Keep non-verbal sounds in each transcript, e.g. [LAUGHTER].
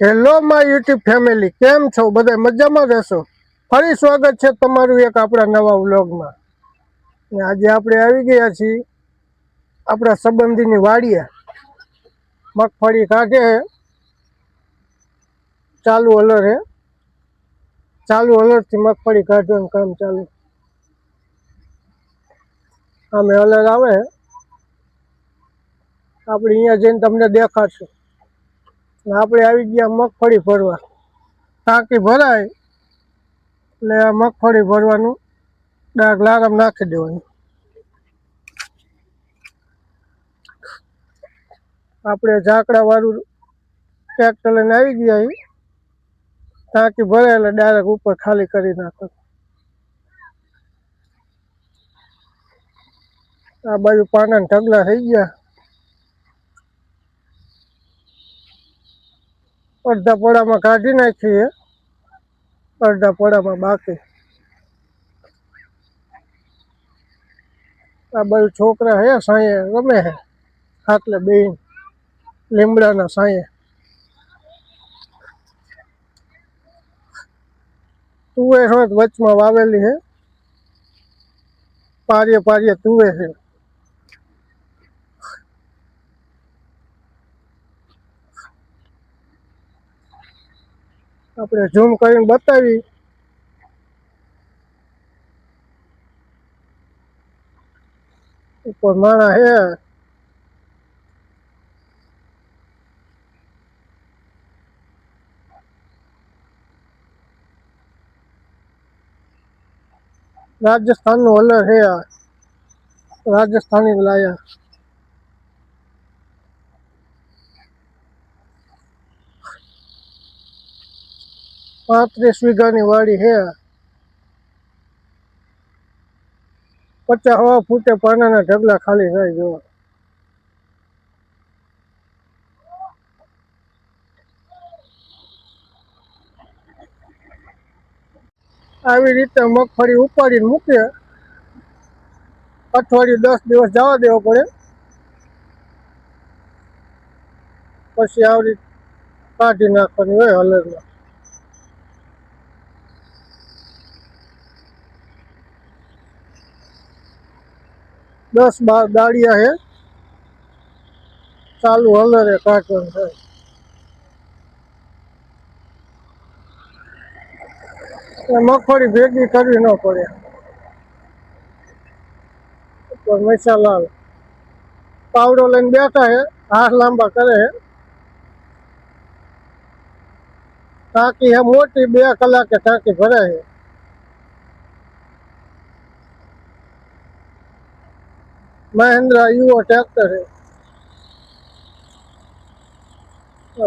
Hello my YouTube family કેમ છો? બધા મજામાં રહેશો ફરી સ્વાગત છે તમારું એક આપણા નવા વ્લોગમાં. આજે આપણે આવી ગયા છીએ આપણા સંબંધીની વાડીએ. મગફળી કાઢે ચાલુ હલર હે. ચાલુ હલરથી મગફળી કાઢવાનું કામ ચાલુ. આમે હલર આવે આપણે અહીંયા જઈને તમને દેખાડશું. આપણે આવી ગયા મગફળી ભરવા. ટાંકી ભરાય, એટલે આ મગફળી ભરવાનું ડાક લારમ નાખી દેવાનું. આપણે ઝાકડા વાળું ટ્રેક્ટર લઈને આવી ગયા ટાંકી ભરાય એટલે ડાયરેક્ટ ઉપર ખાલી કરી નાખો આ બાજુ પાના ઢગલા થઈ ગયા. અડધા પોળામાં કાઢી નાખીએ. અડધા પોળામાં બાકી. આ બધું છોકરા હે, સાંયે રમે હે. ખાટલે બેન લીમડાના સાંયે. તુવેર હોત વચમાં વાવેલી હે. પારીએ પારીએ તુવેર છે આપણે ઝૂમ કરીને બતાવી. ઉપર માણા હે. રાજસ્થાનનું હલર હે રાજસ્થાની લાયા. પાંત્રીસ વીઘાની વાડી હે પચાસ હવા ફૂટે પાનાના ઢગલા ખાલી થાય જો. આવી રીતે મગફળી ઉપાડીને મૂકીએ અઠવાડિયું દસ દિવસ જવા દેવો પડે. પછી આવી કાઢી નાખવાની હોય હલરમાં. દસ બાર દાળિયા હે ચાલુ હલરે કાઢવાનું છે એટલે મગફળી ભેગી કરવી ન પડે ઉપર મસાલાલ પાવડો લઈને બેઠા હે હાથ લાંબા કરે હે ટાંકી હે મોટી બે કલાકે ટાંકી ભરાય છે મહેન્દ્ર યુવો ટ્રેક્ટર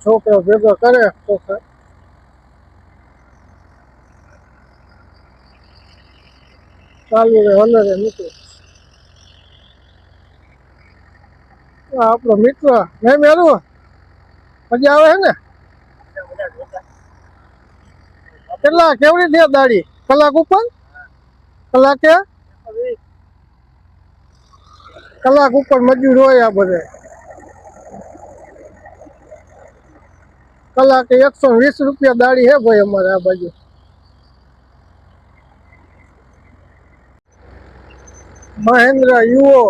છોકરો ભેગો કરે છોકરા ચાલુ રે હલે રે મિત્રો આ આપણો મિત્ર નહીં મેળવો? હજી આવે છે ને? કેટલા, કેવડી છે દાડી કલાક ઉપર? કલાકે? કલાક ઉપર મજૂર હોય આ બધે. કલાકે એકસો વીસ રૂપિયા દાડી હે ભાઈ અમારે આ બાજુ. મહેન્દ્ર યુઓ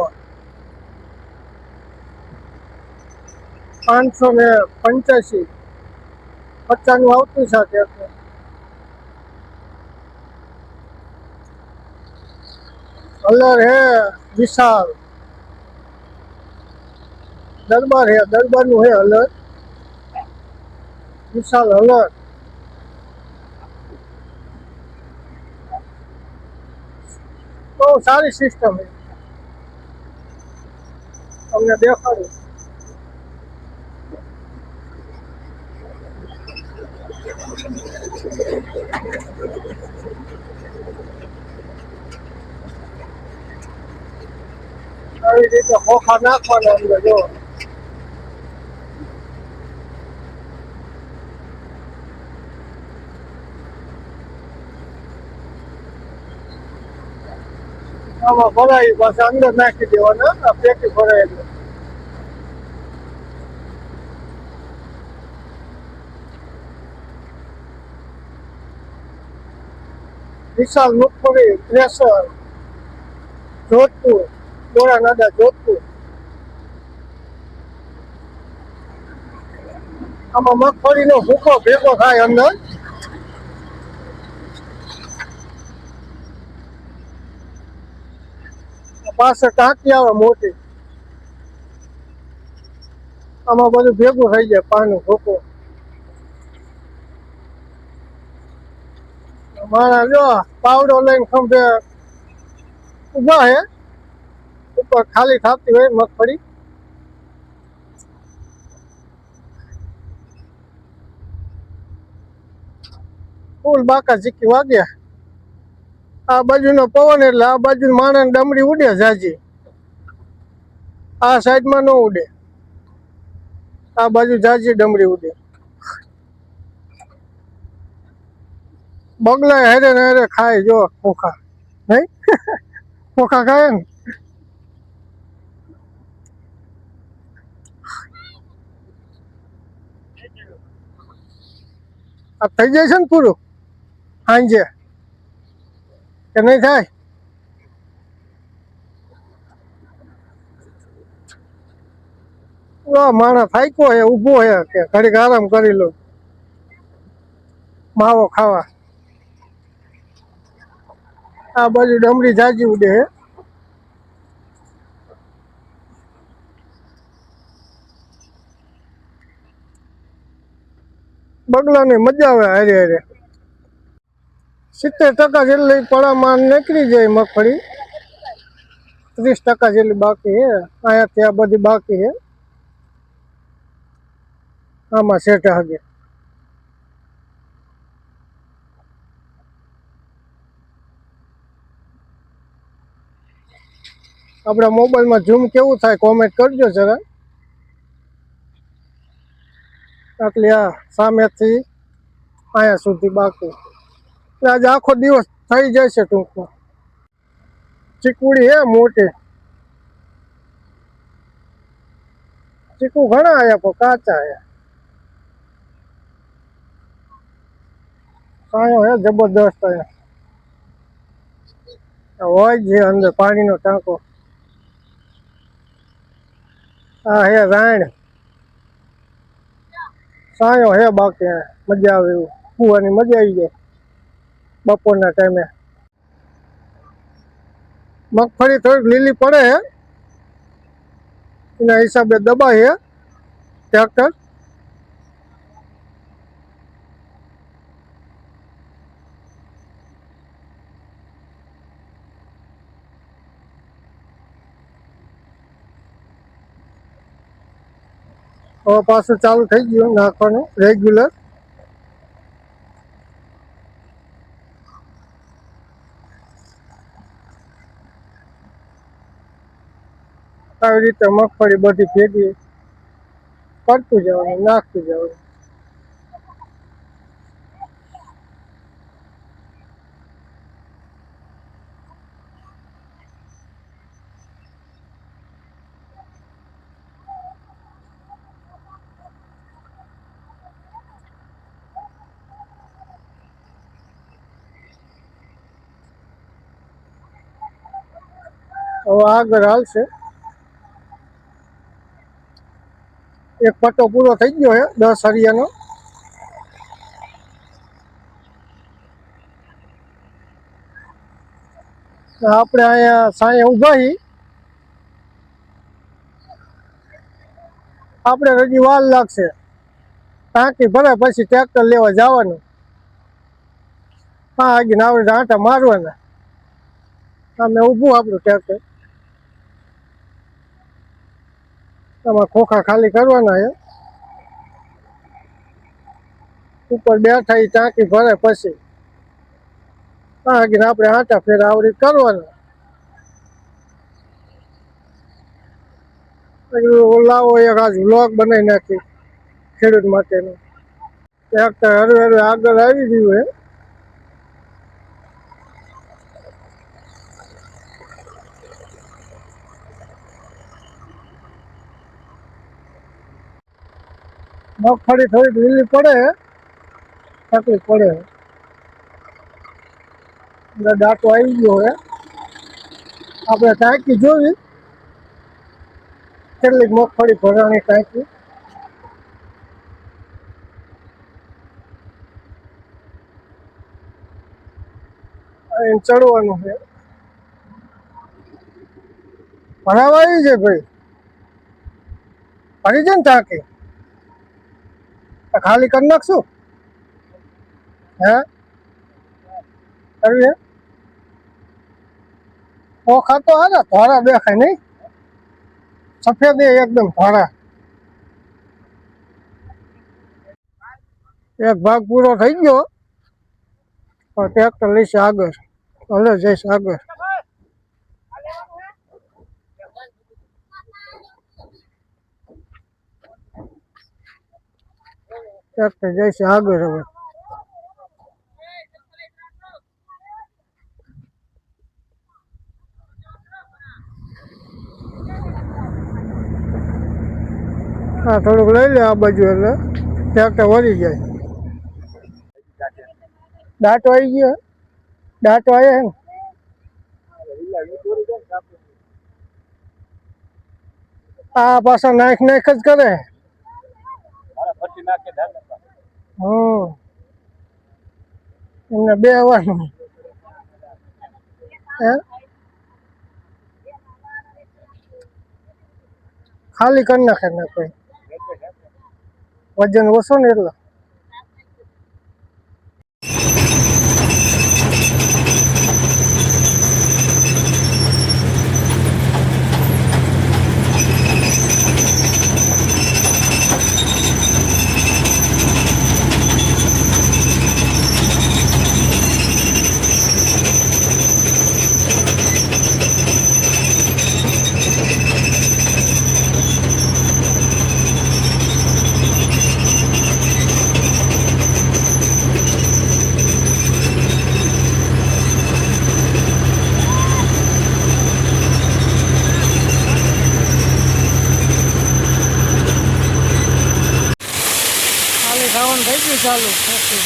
પાંચસો ને પંચ્યાસી. પચાસનું આવતું સાથે હતું કલર હે વિશાલ દરબાર હે દરબારનું હે હલર વિશાલ હલર બહુ સારી સિસ્ટમ છે તમને દેખાડું. આવી રીતે ખોખા નાખવાના અંદર, જો. ભરાય પાછા અંદર નાખી દેવાના, આ પેટી ભરાય એટલે વિશાલ મગફળી પ્રેશર જોધપુર બોરાનાદા જોધપુર. આમાં મગફળીનો ભૂકો ભેગો થાય અંદર. પાસે ટાંકી આવે મોટી. આમાં બધું ભેગું થઈ જાય પાનું ભૂકો. મારા જો પાવડો લઈને ખંભે ઊભા હે. ઉપર ખાલી થાપતી હોય, મગફળી. ફૂલ બાકા ચીકી વાગ્યા. આ બાજુનો પવન એટલે આ બાજુ માણસ ડમરી ઉડે જાજી. આ સાઈડમાં ન ઉડે. આ બાજુ જાજી ડમરી ઉડે. બગલા હેરે હેરે ખાય જો ખોખા નહીં? [LAUGHS] ખોખા ખાય ને? આ થઈ જાય છે ને પૂરું? સાંજે કે નહીં થાય? માણસ થાક્યો હે, ઊભો હે, કે ઘડીક આરામ કરી લો. માવો ખાવા. આ બાજુ ડમરી જાજી ઉડે હે. બગલાને મજા આવે હારે હારે. સિત્તેર ટકા જેટલી પડામાં નીકળી જાય મગફળી. ત્રીસ ટકા જેટલી બાકી હે અહીંયા આ બધી બાકી હે આમાં સેટ હગે આપણા મોબાઈલમાં ઝૂમ કેવું થાય કોમેન્ટ કરજો જરા. આટલી આ સામેથી અહીંયા સુધી બાકી. આજે આખો દિવસ થઈ જાય છે ટૂંકમાં. ચીકુડી હે મોટી. ચીકુ ઘણા આયા પણ કાચા આયા. સાયો હે જબરદસ્ત અહીંયા હોય જ અંદર પાણીનો ટાંકો. આ હે રાણ સાયો હે બાકી મજા આવે એવું. કુવાની મજા આવી જાય. બપોરના ટાઈમે મગફળી થોડીક લીલી પડે હે. એના હિસાબે દબાય હે. ટ્રેક્ટર હવે પાછું ચાલુ થઈ ગયું નાખવાનું રેગ્યુલર રીતે મગફળી બધી ભેગી. કરતું જવાનું નાખતું જવાનું. હવે આગળ હાલશે. એક પટ્ટો પૂરો થઈ ગયો છે દસ હરિયાનો. આપણે અહીંયા સાંજે ઊભા છીએ આપણે હજી વાર લાગશે. ટાંકી ભરે પછી ટ્રેક્ટર લેવા જવાનું. હા આગળ આપણે આંટા મારવાના. અમે ઊભું આપણું ટ્રેક્ટર. આમાં ખોખા ખાલી કરવાના છે. ઉપર બેઠા એ ટાંકી ભરે પછી આગળ આપણે આટા ફેરા આવડી કરવાના. લાવો એક આજ વ્લોગ બનાવી નાખી ખેડૂત માટેનું. ટ્રેક્ટર હરવે હરવે આગળ આવી ગયું હે. મગફળી થોડી ઢીલી પડે તકલીફ પડે. એટલે દાંતો આવી ગયો હે આપણે ટાંકી જોવી. કેટલીક મગફળી ભરાણી ટાંકી. ચડવાનું છે. ભરાવા આવી છે ભાઈ. ભરી છે ને ટાંકી? ખાલી કરી નાખશું? હે? કરવી હે ઓખા તો હારા ધોરા દેખાય નહીં. સફેદ એકદમ ધોરા. એક ભાગ પૂરો થઈ ગયો. ટ્રેક્ટર લઈશ આગળ. હલે જઈશ આગળ. ટ્રેક્ટર જઈશ આગળ હવે. હા, થોડુંક લઈ લે આ બાજુ એટલે. ટ્રેક્ટર વળી જાય. દાંતો આવી ગયો. દાંતો આવ્યો ને આ પાછા નાખ નાખ જ કરે. હમ એમને બે આવવાનું હે? ખાલી કરી નાખે ને કોઈ. વજન ઓછો ને એટલે ખાલી ખાવાનું થઈ ગયું ચાલુ ઓકે.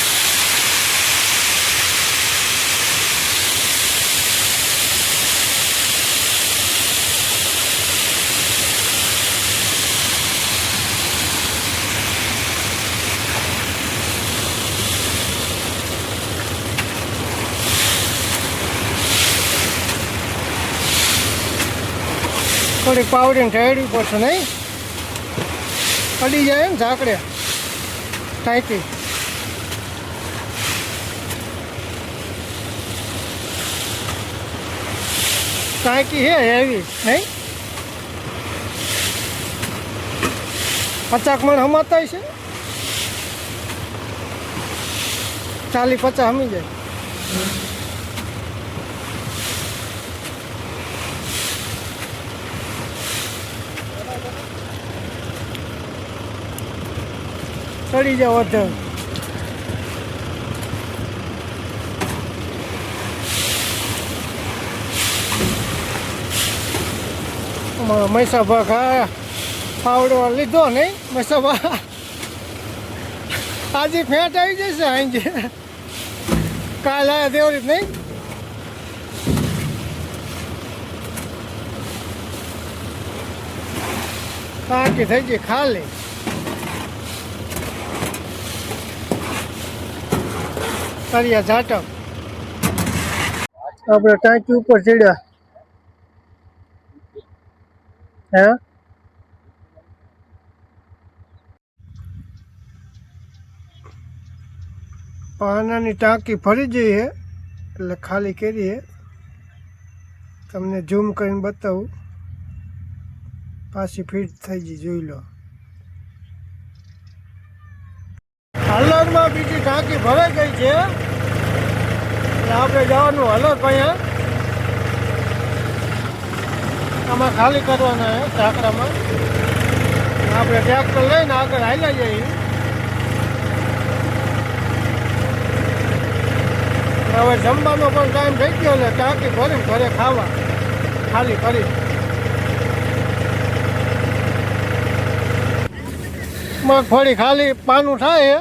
થોડીક પાવડીને ઠેડવી પડશે નહીં? પડી જાય ને ઝાકડે. ટાંકી. ટાંકી છે હેવી નહીં? પચાસ મણ હમાતા છે? ચાલી પચાસ હમી જાય. ચડી જાવ અધર અમારો મૈસાભા ખા પાવડો લીધો નહીં. મહીસાભા આજે ફેટ આવી જશે આજે. કાલ આવ્યા દેવરી નહીં. ટાંકી થઈ ગઈ ખાલી. કર્યા ઝાટક આપણે ટાંકી ઉપર ચડ્યા. હે? પાનાની ટાંકી ભરી જઈએ એટલે ખાલી કરીએ તમને ઝૂમ કરીને બતાવું. પાછી ફિટ થઈ ગઈ, જોઈ લો. હલરમાં બીજી ટાંકી ભરાઈ ગઈ છે. એટલે આપણે જવાનું હલર અહીંયા આમાં ખાલી કરવાના છે ઢાંકડામાં આપણે ટ્રેક્ટર લઈને આગળ હાલ્યા જઈએ હવે જમવાનો પણ ટાઈમ થઈ ગયો ને, ટાંકી ભરી ઘરે ખાવા. ખાલી કરી. મગફળી ખાલી પાનું થાય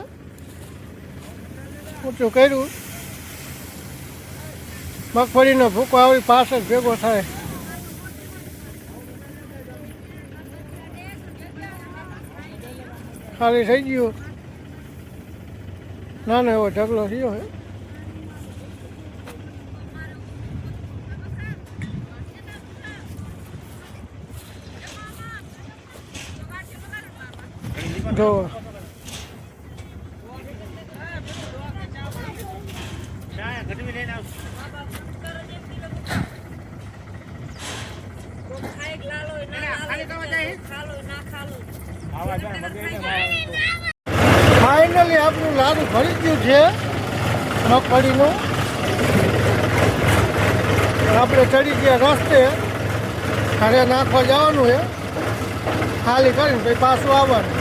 ઊંચું કર્યું. મગફળીનો ભૂકો આવી પાસે ભેગો થાય. ખાલી થઈ ગયું નાનો એવો ઢગલો થયો હે જો ફાઇનલી આપણું લાડુ ભરી ગયું છે, મગફળીનું. આપણે ચડી ગયા રસ્તે. ઘરે નાખવા જવાનું છે. ખાલી કરીને પછી પાછું આવવાનું.